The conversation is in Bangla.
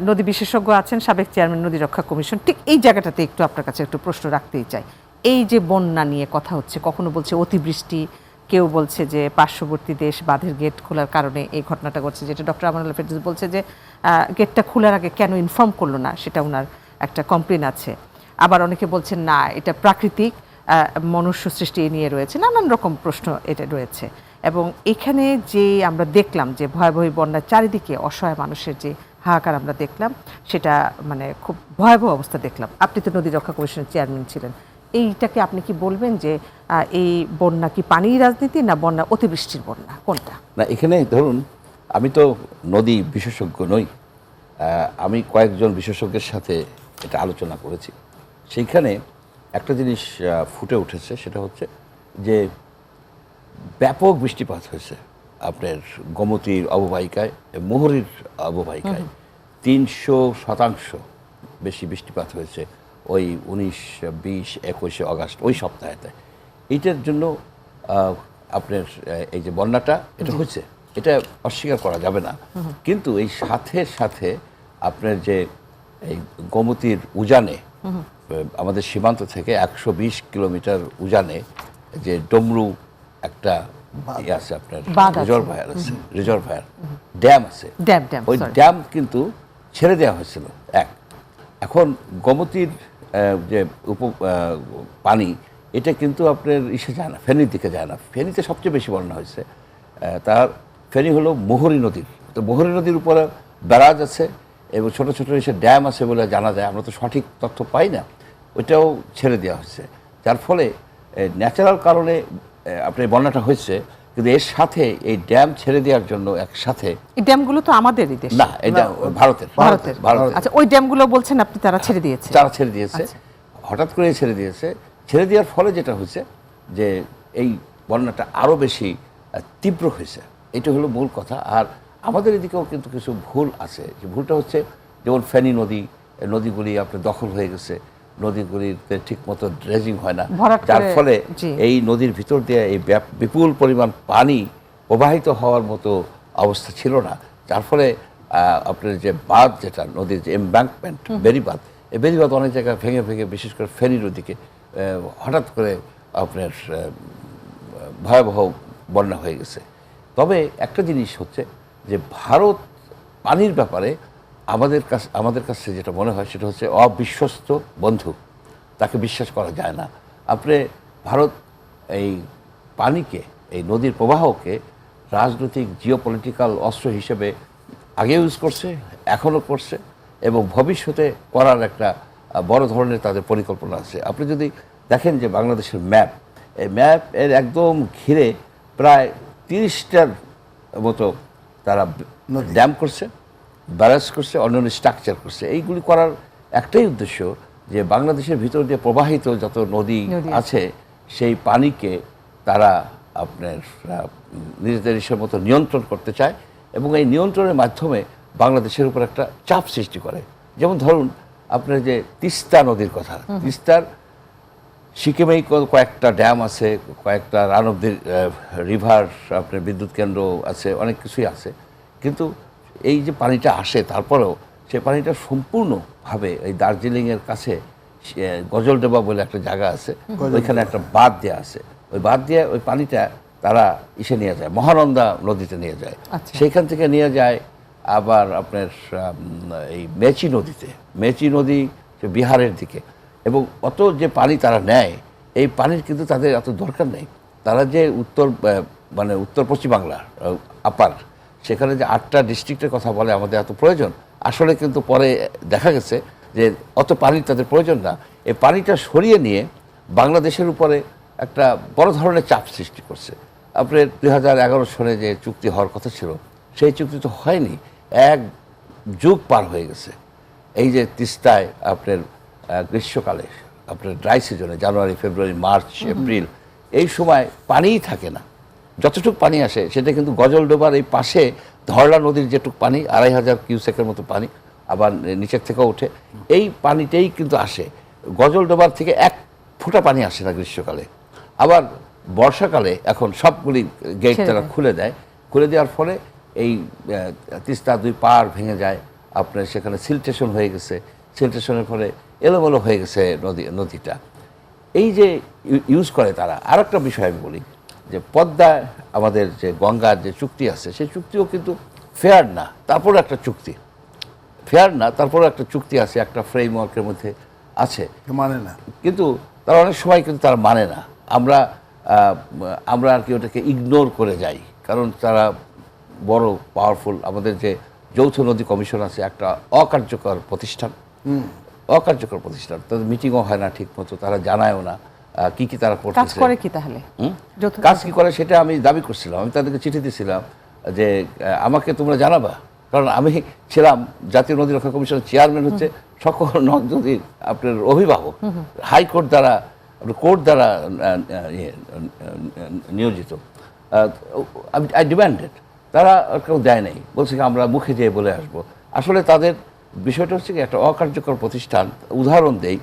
নদী বিশেষজ্ঞ আছেন সাবেক চেয়ারম্যান নদী রক্ষা কমিশন। ঠিক এই জায়গাটাতে একটু আপনার কাছে একটু প্রশ্ন রাখতেই চাই। এই যে বন্যা নিয়ে কথা হচ্ছে, কখনো বলছে অতিবৃষ্টি, কেউ বলছে যে পার্শ্ববর্তী দেশ বাঁধের গেট খোলার কারণে এই ঘটনাটা ঘটছে, যেটা ডক্টর আমানুল্লাহ ফেরদৌস বলছে যে গেটটা খোলার আগে কেন ইনফর্ম করল না, সেটা ওনার একটা কমপ্লেন আছে। আবার অনেকে বলছেন, না, এটা প্রাকৃতিক মনুষ্য সৃষ্টি নিয়ে রয়েছে। নানান রকম প্রশ্ন এটা রয়েছে। এবং এখানে যে আমরা দেখলাম যে ভয়াবহ বন্যার চারিদিকে অসহায় মানুষের যে হাহাকার আমরা দেখলাম সেটা মানে খুব ভয়াবহ অবস্থা দেখলাম। আপনি তো নদী রক্ষা কমিশনের চেয়ারম্যান ছিলেন। এইটাকে আপনি কি বলবেন যে এই বন্যা কি পানির রাজনীতি না বন্যা অতিবৃষ্টির বন্যা? কোনটা? না এখানে ধরুন আমি তো নদী বিশেষজ্ঞ নই। আমি কয়েকজন বিশেষজ্ঞের সাথে এটা আলোচনা করেছি। সেইখানে একটা জিনিস ফুটে উঠেছে সেটা হচ্ছে যে ব্যাপক বৃষ্টিপাত হয়েছে আপনার গোমতীর অববাহিকায় মোহরীর অববাহিকায়। তিনশো শতাংশ বেশি বৃষ্টিপাত হয়েছে ওই উনিশ বিশ একুশে অগাস্ট ওই সপ্তাহেতে। এইটার জন্য আপনার এই যে বন্যাটা এটা হয়েছে। এটা অস্বীকার করা যাবে না। কিন্তু এই সাথে সাথে আপনার যে এই গোমতীর উজানে আমাদের সীমান্ত থেকে একশো বিশ কিলোমিটার উজানে যে ডমরু একটা ইয়ে আছে আপনার। রিজার্ভায়ার আছে। রিজার্ভায়ার ড্যাম আছে। ওই ড্যাম কিন্তু ছেড়ে দেওয়া হয়েছিল, এক। এখন গোমতীর যে উপ পানি, এটা কিন্তু আপনার ইসে যায় না, ফেনীর দিকে যায় না। ফেনীতে সবচেয়ে বেশি বন্যা হয়েছে তার ফেনী হলো মোহরী নদীর তো মোহরী নদীর উপরে ব্যারাজ আছে, এবং ছোট ছোট এসে ড্যাম আছে বলে জানা যায়, আমরা তো সঠিক তথ্য পাই না, ওইটাও ছেড়ে দেওয়া হয়েছে। যার ফলে ন্যাচারাল কারণে আপনার বন্যাটা হয়েছে কিন্তু এর সাথে এই ড্যাম ছেড়ে দেওয়ার জন্য একসাথে এই ড্যামগুলো তো আমাদেরই দেশ। না এটা ভারতের। ভারতের ভারতের। আচ্ছা ওই ড্যামগুলো বলছেন আপনি তারা ছেড়ে দিয়েছে। তারা ছেড়ে দিয়েছে। আচ্ছা। হঠাৎ করে ছেড়ে দিয়েছে। ছেড়ে দেওয়ার ফলে যেটা হয়েছে যে এই বন্যাটা আরও বেশি তীব্র হয়েছে। এটা হলো মূল কথা। আর আমাদের এদিকেও কিন্তু কিছু ভুল আছে। যে ভুলটা হচ্ছে যেমন ফেনী নদী নদীগুলি আপনার দখল হয়ে গেছে। নদীগুলিতে ঠিক মতো ড্রেজিং হয় না। যার ফলে এই নদীর ভিতর দিয়ে এই বিপুল পরিমাণ পানি প্রবাহিত হওয়ার মতো অবস্থা ছিল না। যার ফলে আপনার যে বাঁধ যেটা নদীর যে এমব্যাঙ্কমেন্ট বেরিবাঁধ এই বেরিবাঁধ অনেক জায়গায় ভেঙে ভেঙে বিশেষ করে ফেনী নদীকে হঠাৎ করে আপনার ভয়াবহ বন্যা হয়ে গেছে। তবে একটা জিনিস হচ্ছে যে ভারত পানির ব্যাপারে আমাদের কাছে আমাদের কাছে যেটা মনে হয় সেটা হচ্ছে অবিশ্বস্ত বন্ধু। তাকে বিশ্বাস করা যায় না। আপনি ভারত এই পানিকে এই নদীর প্রবাহকে রাজনৈতিক জিওপলিটিক্যাল অস্ত্র হিসেবে আগে ইউজ করছে এখনও করছে এবং ভবিষ্যতে করার একটা বড় ধরনের তাদের পরিকল্পনা আছে। আপনি যদি দেখেন যে বাংলাদেশের ম্যাপ এই ম্যাপ এর একদম ঘিরে প্রায় তিরিশটার মতো তারা ড্যাম করছে। ব্যারাজ করছে অন্যান্য স্ট্রাকচার করছে। এইগুলি করার একটাই উদ্দেশ্য যে বাংলাদেশের ভিতর দিয়ে প্রবাহিত যত নদী আছে। সেই পানিকে তারা আপনার নিজেদের ইসের মতো নিয়ন্ত্রণ করতে চায় এবং এই নিয়ন্ত্রণের মাধ্যমে বাংলাদেশের উপর একটা চাপ সৃষ্টি করে। যেমন ধরুন আপনার যে তিস্তা নদীর কথা। তিস্তার সিকিমেই কয়েকটা ড্যাম আছে কয়েকটা রান অফ দি রিভার আপনার বিদ্যুৎ কেন্দ্র আছে অনেক কিছুই আছে। কিন্তু এই যে পানিটা আসে তারপরেও সে পানিটা সম্পূর্ণভাবে এই দার্জিলিংয়ের কাছে গজলডোবা বলে একটা জায়গা আছে ওইখানে একটা বাঁধ দেওয়া আছে। ওই বাঁধ দিয়ে ওই পানিটা তারা ইসে নিয়ে যায় মহানন্দা নদীতে নিয়ে যায়। আচ্ছা। সেইখান থেকে নিয়ে যায় আবার আপনার এই মেচি নদীতে মেচি নদী বিহারের দিকে। এবং অত যে পানি তারা নেয় এই পানির কিন্তু তাদের এত দরকার নেই। তারা যে উত্তর মানে উত্তর পশ্চিম বাংলা আপার সেখানে যে আটটা ডিস্ট্রিক্টের কথা বলে আমাদের এত প্রয়োজন আসলে কিন্তু পরে দেখা গেছে যে অত পানির তাদের প্রয়োজন না। এই পানিটা সরিয়ে নিয়ে বাংলাদেশের উপরে একটা বড় ধরনের চাপ সৃষ্টি করছে। আপনার দুই হাজার এগারো সনে যে চুক্তি হওয়ার কথা ছিল সেই চুক্তি তো হয়নি এক যুগ পার হয়ে গেছে। এই যে তিস্তায় আপনার গ্রীষ্মকালে আপনার ড্রাই সিজনে জানুয়ারি ফেব্রুয়ারি মার্চ এপ্রিল এই সময় পানিই থাকে না। যতটুকু পানি আসে সেটা কিন্তু গজলডোবার এই পাশে ধরলা নদীর যেটুকু পানি আড়াই হাজার কিউসেকের মতো পানি আবার নিচের থেকেও ওঠে। এই পানিটাই কিন্তু আসে। গজলডোবার থেকে এক ফোঁটা পানি আসে না গ্রীষ্মকালে। আবার বর্ষাকালে এখন সবগুলি গেট তারা খুলে দেয়। খুলে দেওয়ার ফলে এই তিস্তা দুই পার ভেঙে যায়। আপনার সেখানে সিলটেশন হয়ে গেছে। সিলটেশনের ফলে এলোমেলো হয়ে গেছে নদী নদীটা। এই যে ইউজ করে তারা আর একটা বিষয় আমি বলি। যে পদ্মায় আমাদের যে গঙ্গার যে চুক্তি আছে সেই চুক্তিও কিন্তু ফেয়ার না তারপর একটা চুক্তি। ফেয়ার না তারপর একটা চুক্তি আছে একটা ফ্রেমওয়ার্কের মধ্যে আছে। মানে না। কিন্তু তারা অনেক সময় কিন্তু তারা মানে না। আমরা আমরা আর কি ওটাকে ইগনোর করে যাই কারণ তারা বড় পাওয়ারফুল আমাদের যে যৌথ নদী কমিশন আছে একটা অকার্যকর প্রতিষ্ঠান। অকার্যকর প্রতিষ্ঠান। তাদের মিটিংও হয় না ঠিক মতো তারা জানায়ও না। কি কি তারা কাজ করে কি তাহলে? কাজ কি করে সেটা আমি দাবি করছিলাম। আমি তাদেরকে চিঠি দিয়েছিলাম যে আমাকে তোমরা জানাবা। কারণ আমি ছিলাম জাতীয় নদী রক্ষা কমিশনের চেয়ারম্যান হচ্ছে সকল নদ নদীর আপনার অভিভাবক হাইকোর্ট দ্বারা কোর্ট দ্বারা ইয়ে, নিয়োজিত। আই ডিমান্ডেড তারা কেউ দেয় নাই। বলছে কি আমরা মুখে যেয়ে বলে আসব। আসলে তাদের বিষয়টা হচ্ছে কি একটা অকার্যকর প্রতিষ্ঠান। উদাহরণ দেই।